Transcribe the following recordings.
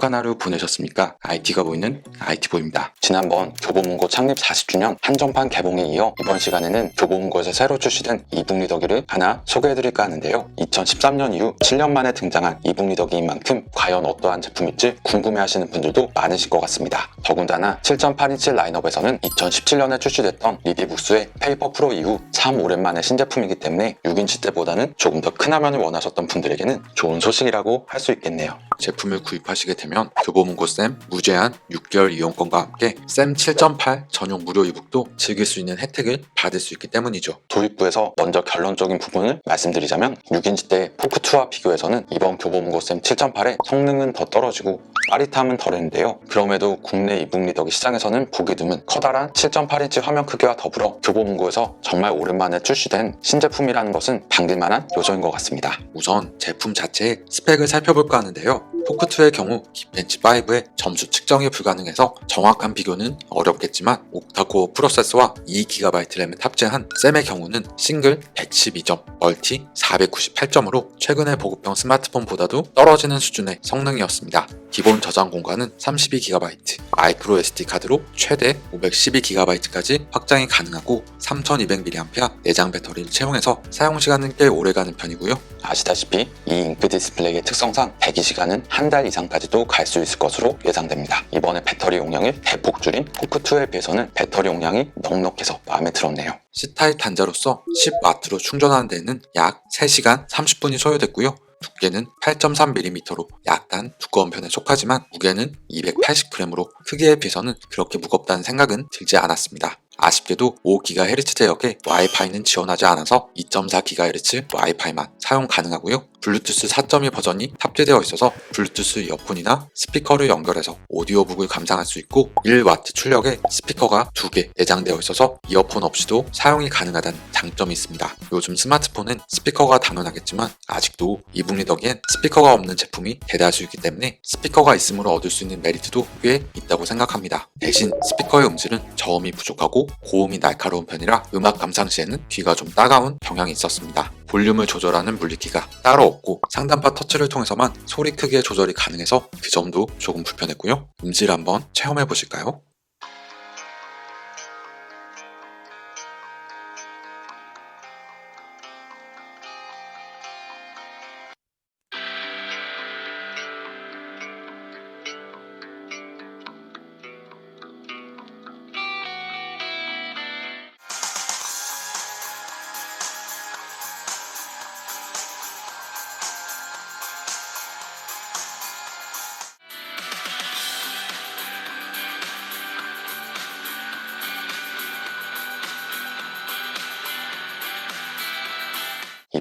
행복한 하루 보내셨습니까? IT가 보이는 IT보입니다. 지난번 교보문고 창립 40주년 한정판 개봉에 이어 이번 시간에는 교보문고에서 새로 출시된 이북 리더기를 하나 소개해드릴까 하는데요. 2013년 이후 7년 만에 등장한 이북 리더기인 만큼 과연 어떠한 제품일지 궁금해하시는 분들도 많으실 것 같습니다. 더군다나 7.8인치 라인업에서는 2017년에 출시됐던 리비북스의 페이퍼 프로 이후 참 오랜만에 신제품이기 때문에 6인치 때보다는 조금 더 큰 화면을 원하셨던 분들에게는 좋은 소식이라고 할 수 있겠네요. 제품을 구입하시게 되면 교보문고 쌤 무제한 6개월 이용권과 함께 쌤 7.8 전용 무료 이북도 즐길 수 있는 혜택을 받을 수 있기 때문이죠. 도입부에서 먼저 결론적인 부분을 말씀드리자면 6인치 때 포크2와 비교해서는 이번 교보문고 쌤 7.8의 성능은 더 떨어지고 빠릿함은 덜했는데요. 그럼에도 국내 이북 리더기 시장에서는 보기 드문 커다란 7.8인치 화면 크기와 더불어 교보문고에서 정말 오랜만에 출시된 신제품이라는 것은 반길만한 요소인 것 같습니다. 우선 제품 자체의 스펙을 살펴볼까 하는데요. 포크2의 경우 기펜치5의 점수 측정이 불가능해서 정확한 비교는 어렵겠지만 옥타코어 프로세서와 2GB 램을 탑재한 쌤의 경우는 싱글 112점, 멀티 498점으로 최근의 보급형 스마트폰보다도 떨어지는 수준의 성능이었습니다. 기본 저장 공간은 32GB, 마이크로 SD 카드로 최대 512GB까지 확장이 가능하고 3200mAh 내장 배터리를 채용해서 사용 시간은 꽤 오래 가는 편이고요. 아시다시피 이 잉크 디스플레이의 특성상 대기 시간은 한 달 이상까지도 갈 수 있을 것으로 예상됩니다. 이번에 배터리 용량을 대폭 줄인 포크2에 비해서는 배터리 용량이 넉넉해서 마음에 들었네요. C타입 단자로서 10W로 충전하는 데는 약 3시간 30분이 소요됐고요. 두께는 8.3mm로 약간 두꺼운 편에 속하지만 무게는 280g으로 크기에 비해서는 그렇게 무겁다는 생각은 들지 않았습니다. 아쉽게도 5GHz 제역에 와이파이는 지원하지 않아서 2.4GHz 와이파이만 사용 가능하고요. 블루투스 4.2 버전이 탑재되어 있어서 블루투스 이어폰이나 스피커를 연결해서 오디오북을 감상할 수 있고 1W 출력에 스피커가 2개 내장되어 있어서 이어폰 없이도 사용이 가능하다는 장점이 있습니다. 요즘 스마트폰은 스피커가 당연하겠지만 아직도 이북 리더기엔 스피커가 없는 제품이 대다수이기 때문에 스피커가 있음으로 얻을 수 있는 메리트도 꽤 있다고 생각합니다. 대신 스피커의 음질은 저음이 부족하고 고음이 날카로운 편이라 음악 감상 시에는 귀가 좀 따가운 경향이 있었습니다. 볼륨을 조절하는 물리기가 따로 없고 상단파 터치를 통해서만 소리 크기의 조절이 가능해서 그 점도 조금 불편했고요. 음질 한번 체험해 보실까요?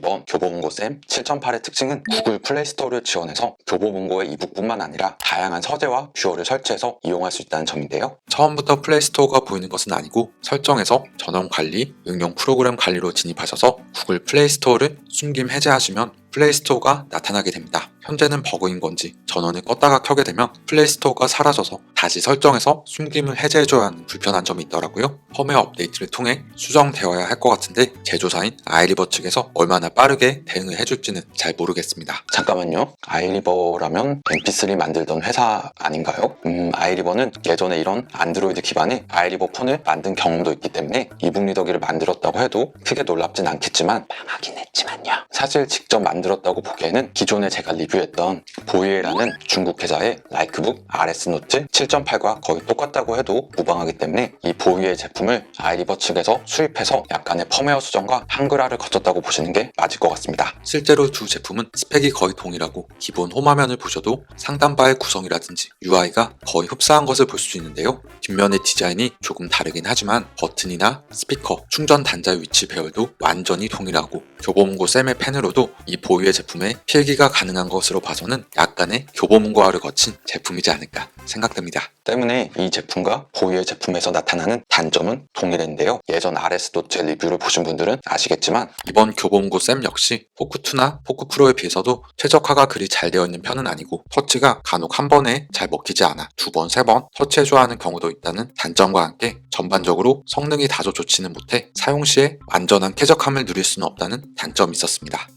이번 교보문고 쌤 7.8의 특징은 구글 플레이스토어를 지원해서 교보문고의 이북뿐만 아니라 다양한 서재와 뷰어를 설치해서 이용할 수 있다는 점인데요. 처음부터 플레이스토어가 보이는 것은 아니고 설정에서 전원 관리, 응용 프로그램 관리로 진입하셔서 구글 플레이스토어를 숨김 해제하시면 플레이스토어가 나타나게 됩니다. 현재는 버그인 건지 전원을 껐다가 켜게 되면 플레이스토어가 사라져서 다시 설정해서 숨김을 해제해줘야 하는 불편한 점이 있더라고요. 펌웨어 업데이트를 통해 수정되어야 할 것 같은데 제조사인 아이리버 측에서 얼마나 빠르게 대응을 해줄지는 잘 모르겠습니다. 잠깐만요. 아이리버라면 mp3 만들던 회사 아닌가요? 음, 아이리버는 예전에 이런 안드로이드 기반의 아이리버 폰을 만든 경험도 있기 때문에 이북 리더기를 만들었다고 해도 크게 놀랍진 않겠지만 망하긴 했지만요. 사실 직접 만들었다고 보기에는 기존에 제가 리뷰했던 보이에라는 중국 회사의 라이크북 RS 노트 7.8과 거의 똑같다고 해도 무방하기 때문에 이 보이의 제품을 아이리버 측에서 수입해서 약간의 펌웨어 수정과 한글화를 거쳤다고 보시는 게 맞을 것 같습니다. 실제로 두 제품은 스펙이 거의 동일하고 기본 홈화면을 보셔도 상단바의 구성이라든지 UI가 거의 흡사한 것을 볼 수 있는데요. 뒷면의 디자인이 조금 다르긴 하지만 버튼이나 스피커, 충전 단자 위치 배열도 완전히 동일하고 교보문고 쌤의 펜으로도 이 보유의 제품에 필기가 가능한 것으로 봐서는 약간의 교보문고화를 거친 제품이지 않을까 생각됩니다. 때문에 이 제품과 보유의 제품에서 나타나는 단점은 동일했는데요. 예전 RS 노트 리뷰를 보신 분들은 아시겠지만 이번 교보문고 쌤 역시 포크2나 포크 프로에 비해서도 최적화가 그리 잘 되어 있는 편은 아니고 터치가 간혹 한 번에 잘 먹히지 않아 두 번, 세 번 터치해줘야 하는 경우도 있다는 단점과 함께 전반적으로 성능이 다소 좋지는 못해 사용 시에 완전한 쾌적함을 누릴 수는 없다는 단점이 있었습니다.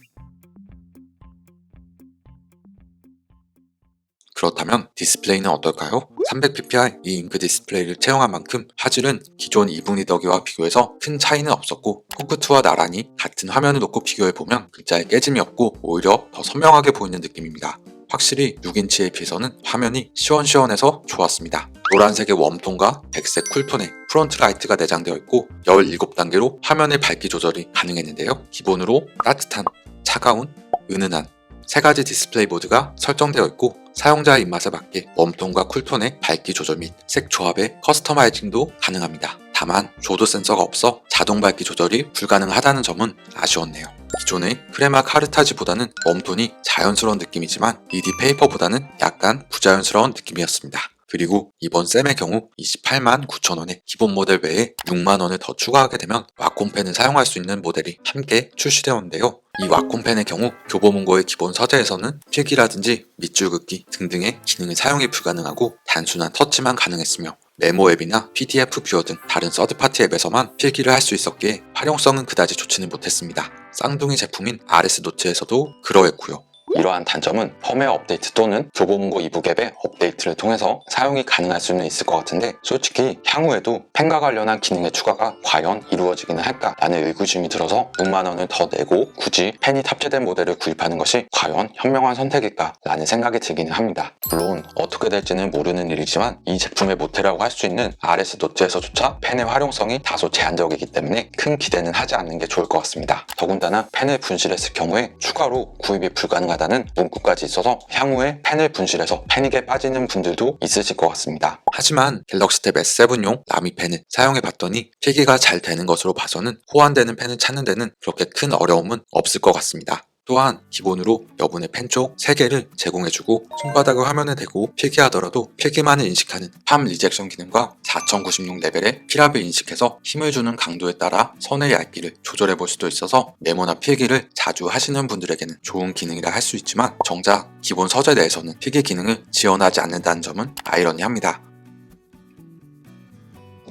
그렇다면 디스플레이는 어떨까요? 300ppi 이 잉크 디스플레이를 채용한 만큼 화질은 기존 이북 리더기와 비교해서 큰 차이는 없었고 포크2와 나란히 같은 화면을 놓고 비교해보면 글자에 깨짐이 없고 오히려 더 선명하게 보이는 느낌입니다. 확실히 6인치에 비해서는 화면이 시원시원해서 좋았습니다. 노란색의 웜톤과 백색 쿨톤에 프론트 라이트가 내장되어 있고 17단계로 화면의 밝기 조절이 가능했는데요. 기본으로 따뜻한, 차가운, 은은한 세 가지 디스플레이 모드가 설정되어 있고 사용자 입맛에 맞게 웜톤과 쿨톤의 밝기 조절 및 색 조합의 커스터마이징도 가능합니다. 다만 조도 센서가 없어 자동 밝기 조절이 불가능하다는 점은 아쉬웠네요. 기존의 크레마 카르타지보다는 웜톤이 자연스러운 느낌이지만 리디 페이퍼보다는 약간 부자연스러운 느낌이었습니다. 그리고 이번 쌤의 경우 28만 9천원에 기본 모델 외에 6만원을 더 추가하게 되면 와콤펜을 사용할 수 있는 모델이 함께 출시되었는데요. 이 와콤펜의 경우 교보문고의 기본 서재에서는 필기라든지 밑줄 긋기 등등의 기능을 사용이 불가능하고 단순한 터치만 가능했으며 메모 앱이나 PDF 뷰어 등 다른 서드파티 앱에서만 필기를 할 수 있었기에 활용성은 그다지 좋지는 못했습니다. 쌍둥이 제품인 RS 노트에서도 그러했고요. 이러한 단점은 펌웨어 업데이트 또는 교보문고 이북 앱의 업데이트를 통해서 사용이 가능할 수는 있을 것 같은데 솔직히 향후에도 펜과 관련한 기능의 추가가 과연 이루어지기는 할까 라는 의구심이 들어서 6만 원을 더 내고 굳이 펜이 탑재된 모델을 구입하는 것이 과연 현명한 선택일까 라는 생각이 들기는 합니다. 물론 어떻게 될지는 모르는 일이지만 이 제품의 모태라고 할 수 있는 RS 노트에서조차 펜의 활용성이 다소 제한적이기 때문에 큰 기대는 하지 않는 게 좋을 것 같습니다. 더군다나 펜을 분실했을 경우에 추가로 구입이 불가능하다 는 문구까지 있어서 향후에 펜을 분실해서 패닉에 빠지는 분들도 있으실 것 같습니다. 하지만 갤럭시 탭 S7용 라미 펜을 사용해 봤더니 필기가 잘 되는 것으로 봐서는 호환되는 펜을 찾는 데는 그렇게 큰 어려움은 없을 것 같습니다. 또한 기본으로 여분의 펜 쪽 3개를 제공해주고 손바닥을 화면에 대고 필기하더라도 필기만을 인식하는 팜 리젝션 기능과 4096 레벨의 피랍을 인식해서 힘을 주는 강도에 따라 선의 얇기를 조절해 볼 수도 있어서 메모나 필기를 자주 하시는 분들에게는 좋은 기능이라 할 수 있지만 정작 기본 서재 내에서는 필기 기능을 지원하지 않는다는 점은 아이러니합니다.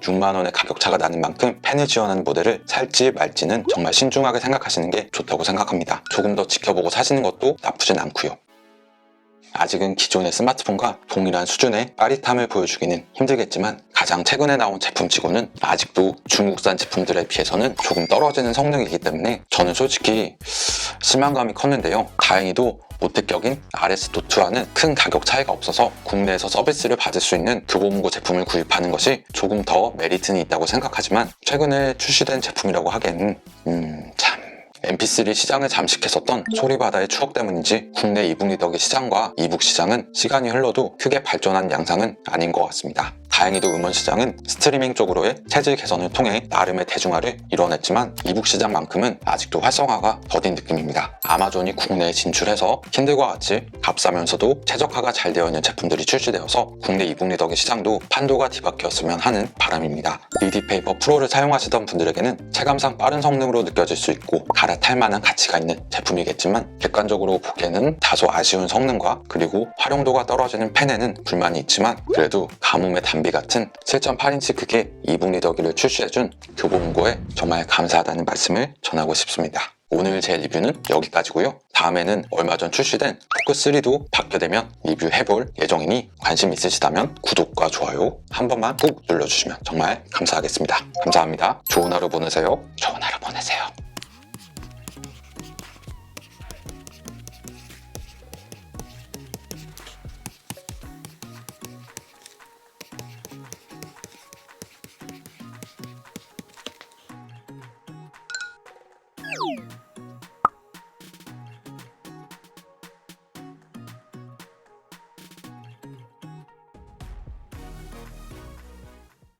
6만 원의 가격 차가 나는 만큼 펜을 지원하는 모델을 살지 말지는 정말 신중하게 생각하시는 게 좋다고 생각합니다. 조금 더 지켜보고 사시는 것도 나쁘진 않고요. 아직은 기존의 스마트폰과 동일한 수준의 빠릿함을 보여주기는 힘들겠지만 가장 최근에 나온 제품치고는 아직도 중국산 제품들에 비해서는 조금 떨어지는 성능이기 때문에 저는 솔직히 실망감이 컸는데요. 다행히도 모택격인 RS 노트와는 큰 가격 차이가 없어서 국내에서 서비스를 받을 수 있는 교보문고 제품을 구입하는 것이 조금 더 메리트는 있다고 생각하지만 최근에 출시된 제품이라고 하기에는 음... 참... MP3 시장을 잠식했었던 소리바다의 추억 때문인지 국내 이북 리더기 시장과 이북 시장은 시간이 흘러도 크게 발전한 양상은 아닌 것 같습니다. 다행히도 음원 시장은 스트리밍 쪽으로의 체질 개선을 통해 나름의 대중화를 이뤄냈지만 이북 시장만큼은 아직도 활성화가 더딘 느낌입니다. 아마존이 국내에 진출해서 킨들과 같이 값싸면서도 최적화가 잘 되어 있는 제품들이 출시되어서 국내 이북 리더기 시장도 판도가 뒤바뀌었으면 하는 바람입니다. 리디페이퍼 프로를 사용하시던 분들에게는 체감상 빠른 성능으로 느껴질 수 있고 갈아탈 만한 가치가 있는 제품이겠지만 객관적으로 보기에는 다소 아쉬운 성능과 그리고 활용도가 떨어지는 펜에는 불만이 있지만 그래도 가뭄의 단비 같은 7.8인치 크기의 이북 리 더기를 출시해준 교보문고에 정말 감사하다는 말씀을 전하고 싶습니다. 오늘 제 리뷰는 여기까지고요. 다음에는 얼마 전 출시된 포크3도 받게 되면 리뷰해볼 예정이니 관심 있으시다면 구독과 좋아요 한 번만 꾹 눌러주시면 정말 감사하겠습니다. 감사합니다. 좋은 하루 보내세요. 좋은 하루 보내세요.